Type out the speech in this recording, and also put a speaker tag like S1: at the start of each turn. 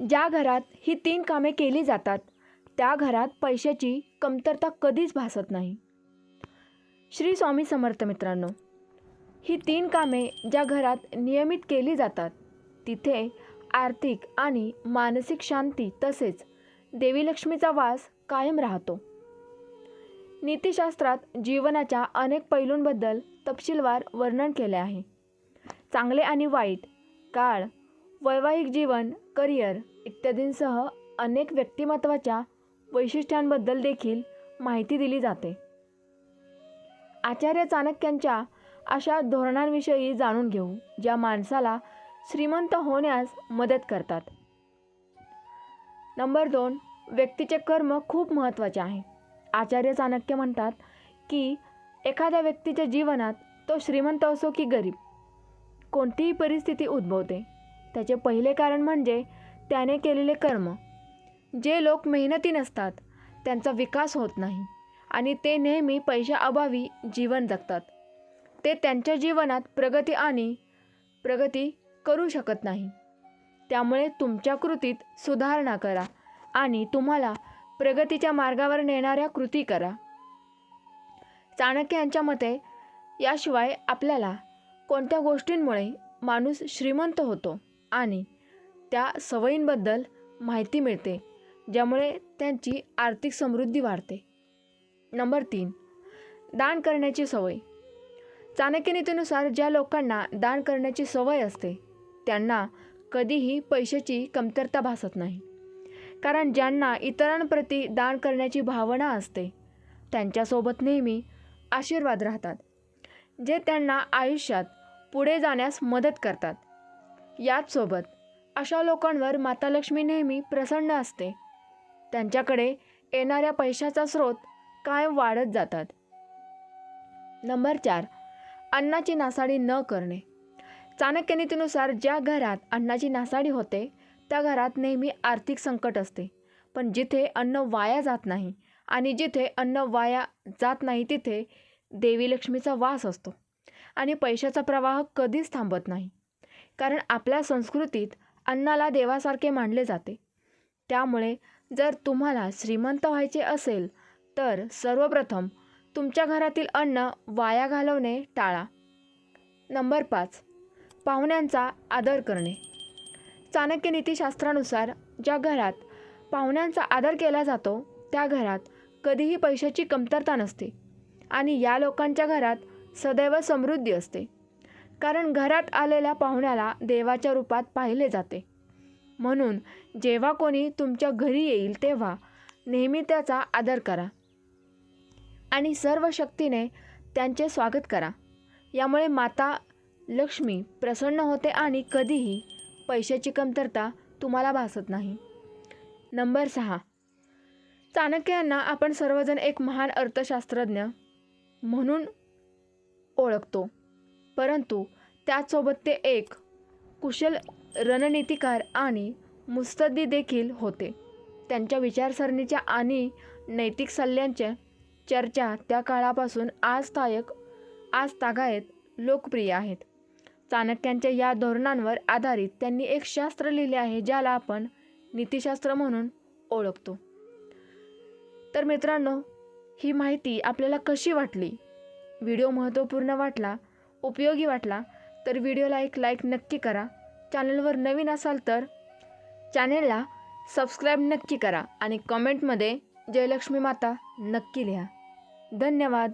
S1: ज्या घरात ही तीन कामे केली जातात त्या घरात पैशाची कमतरता कधीच भासत नाही. श्री स्वामी समर्थ मित्रांनो ही तीन कामे ज्या घरात नियमित केली जातात तिथे आर्थिक आणि मानसिक शांती तसेच देवीलक्ष्मीचा वास कायम राहतो. नीतिशास्त्रात जीवनाच्या अनेक पैलूंबद्दल तपशीलवार वर्णन केले आहे. चांगले आणि वाईट काळ वैवाहिक जीवन करिअर इत्यादींसह अनेक व्यक्तिमत्वाच्या वैशिष्ट्यांबद्दल देखील माहिती दिली जाते. आचार्य चाणक्यांच्या अशा धोरणांविषयी जाणून घेऊ ज्या माणसाला श्रीमंत होण्यास मदत करतात. नंबर दोन व्यक्तीचे कर्म खूप महत्त्वाचे आहे. आचार्य चाणक्य म्हणतात की एखाद्या व्यक्तीच्या जीवनात तो श्रीमंत असो की गरीब कोणतीही परिस्थिती उद्भवते. त्याचे पहिले कारण म्हणजे त्याने केलेले कर्म. जे लोक मेहनती नसतात त्यांचा विकास होत नाही आणि ते नेहमी पैशाअभावी जीवन जगतात. ते त्यांच्या जीवनात प्रगती आणि प्रगती करू शकत नाही. त्यामुळे तुमच्या कृतीत सुधारणा करा आणि तुम्हाला प्रगतीच्या मार्गावर नेणाऱ्या कृती करा. चाणक्य यांच्या मते याशिवाय आपल्याला कोणत्या गोष्टींमुळे माणूस श्रीमंत होतो? आणि त्या सवयींबद्दल माहिती मिळते ज्यामुळे त्यांची आर्थिक समृद्धी वाढते. नंबर तीन दान करण्याची सवय. चाणक्य नीतीनुसार ज्या लोकांना दान करण्याची सवय असते त्यांना कधीही पैशाची कमतरता भासत नाही. कारण ज्यांना इतरांप्रती दान करण्याची भावना असते त्यांच्यासोबत नेहमी आशीर्वाद राहतात जे त्यांना आयुष्यात पुढे जाण्यास मदत करतात. याचसोबत अशा लोकांवर माता लक्ष्मी नेहमी प्रसन्न असते. त्यांच्याकडे येणाऱ्या पैशाचा स्रोत कायम वाढत जातात. नंबर चार. अन्नाची नासाडी न करणे. चाणक्य नीतीनुसार ज्या घरात अन्नाची नासाडी होते त्या घरात नेहमी आर्थिक संकट असते. पण जिथे अन्न वाया जात नाही आणि जिथे अन्न वाया जात नाही तिथे देवी लक्ष्मीचा वास असतो. आणि पैशाचा प्रवाह कधीच थांबत नाही. कारण आपल्या संस्कृतीत अन्नाला देवासारखे मानले जाते. त्यामुळे जर तुम्हाला श्रीमंत व्हायचे असेल तर सर्वप्रथम तुमच्या घरातील अन्न वाया घालवणे टाळा. नंबर पाच पाहुण्यांचा आदर करणे. चाणक्य नीतीशास्त्रानुसार ज्या घरात पाहुण्यांचा आदर केला जातो त्या घरात कधीही पैशाची कमतरता नसते आणि या लोकांच्या घरात सदैव समृद्धी असते. कारण घरात आलेल्या पाहुण्याला देवाच्या रूपात पाहिले जाते. म्हणून जेव्हा कोणी तुमच्या घरी येईल तेव्हा नेहमी त्याचा आदर करा. आणि सर्व शक्तीने त्यांचे स्वागत करा. यामुळे माता लक्ष्मी प्रसन्न होते आणि कधीही पैशाची कमतरता तुम्हाला भासत नाही. नंबर सहा. चाणक्य यांना आपण सर्वजण एक महान अर्थशास्त्रज्ञ म्हणून ओळखतो. परंतु त्याचसोबत ते एक कुशल रणनीतिकार आणि मुस्तदी देखील होते. त्यांच्या विचारसरणीच्या आणि नैतिक सल्ल्यांच्या चर्चा त्या काळापासून आजतायक आज तागायत लोकप्रिय आहेत. चाणक्यांच्या या धोरणांवर आधारित त्यांनी एक शास्त्र लिहिले आहे ज्याला आपण नीतिशास्त्र म्हणून ओळखतो. तर मित्रांनो ही माहिती आपल्याला कशी वाटली? व्हिडिओ महत्त्वपूर्ण वाटला? उपयोगी वाटला तर व्हिडिओला एक लाईक नक्की करा. चॅनलवर नवीन असाल तर चॅनेलला सबस्क्राईब नक्की करा आणि कमेंटमध्ये जयलक्ष्मी माता नक्की लिहा. धन्यवाद.